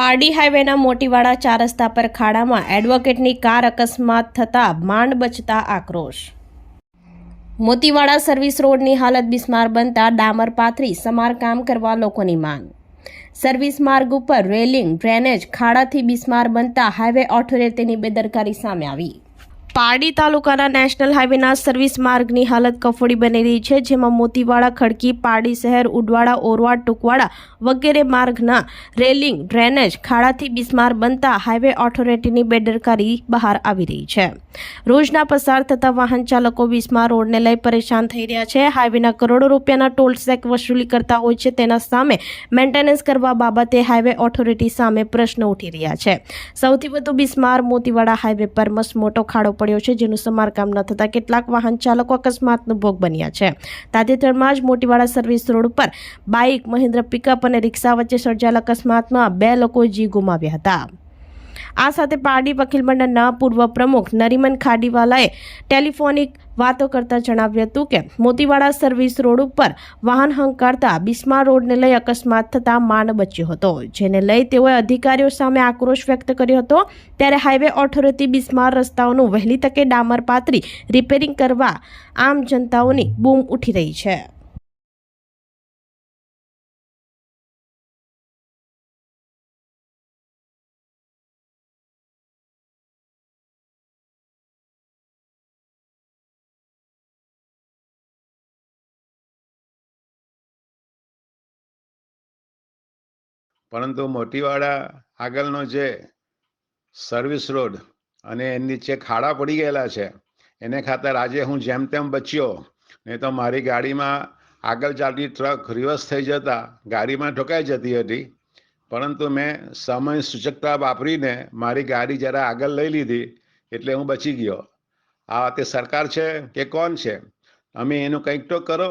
પારડી હાઈવેના મોટીવાડા ચાર રસ્તા પર ખાડામાં એડવોકેટની કાર અકસ્માત થતાં માંડ બચતા આક્રોશ. મોતીવાડા સર્વિસ રોડની હાલત બિસ્માર બનતા ડામર પાથરી સમારકામ કરવા લોકોની માંગ. સર્વિસ માર્ગ ઉપર રેલિંગ, ડ્રેનેજ ખાડાથી બિસ્માર બનતા હાઈવે ઓથોરિટીની બેદરકારી સામે આવી. પારડી તાલુકાના નેશનલ હાઈવેના સર્વિસ માર્ગની હાલત કફોડી બની રહી છે, જેમાં મોતીવાડા, ખડકી પારડી શહેર, ઉડવાડા, ઓરવા, ટુકવાડા વગેરે માર્ગના રેલિંગ, ડ્રેનેજ, ખાડાથી બિસ્માર બનતા હાઈવે ઓથોરિટીની બેદરકારી બહાર આવી રહી છે. રોજના પસાર થતા વાહન ચાલકો બિસ્માર રોડને લઈ પરેશાન થઈ રહ્યા છે. હાઈવેના કરોડો રૂપિયાના ટોલ ટેક્સ વસૂલી કરતા હોય છે, તેના સામે મેન્ટેનન્સ કરવા બાબતે હાઈવે ઓથોરિટી સામે પ્રશ્ન ઉઠી રહ્યા છે. સૌથી વધુ બિસ્માર મોતીવાડા હાઈવે પર મસમોટો ખાડો પડ્યો છે, જેનું સમારકામ ન થતાં કેટલાક વાહન ચાલકો અકસ્માતનો ભોગ બન્યા છે. તાજેતરમાં જ મોટીવાડા સર્વિસ રોડ ઉપર બાઇક, મહિન્દ્ર પિકઅપ અને રિક્ષા વચ્ચે સર્જાયેલા અકસ્માતમાં બે લોકો જીવ ગુમાવ્યા હતા. આ સાથે પારડી વકીલ મંડળના પૂર્વ પ્રમુખ નરીમન ખાડીવાલાએ ટેલિફોનિક વાતો કરતાં જણાવ્યું હતું કે, મોતીવાડા સર્વિસ રોડ ઉપર વાહન હંકારતા બિસ્માર રોડને લઈ અકસ્માત થતાં માન બચ્યો હતો, જેને લઈ તેઓએ અધિકારીઓ સામે આક્રોશ વ્યક્ત કર્યો હતો. ત્યારે હાઈવે ઓથોરિટી બિસ્માર રસ્તાઓનું વહેલી તકે ડામર પાથરી રિપેરિંગ કરવા આમ જનતાઓની બૂમ ઉઠી રહી છે. પરંતુ મોટીવાડા આગળનો જે સર્વિસ રોડ અને એની જે ખાડા પડી ગયેલા છે, એને ખાતર આજે હું જેમ તેમ બચ્યો. નહીં તો મારી ગાડીમાં આગળ ચાલતી ટ્રક રિવર્સ થઈ જતા ગાડીમાં ઠોકાઈ જતી હતી. પરંતુ મેં સમય સૂચકતા વાપરીને મારી ગાડી જરા આગળ લઈ લીધી એટલે હું બચી ગયો. આ તે સરકાર છે કે કોણ છે? અમે એનું કંઈક તો કરો.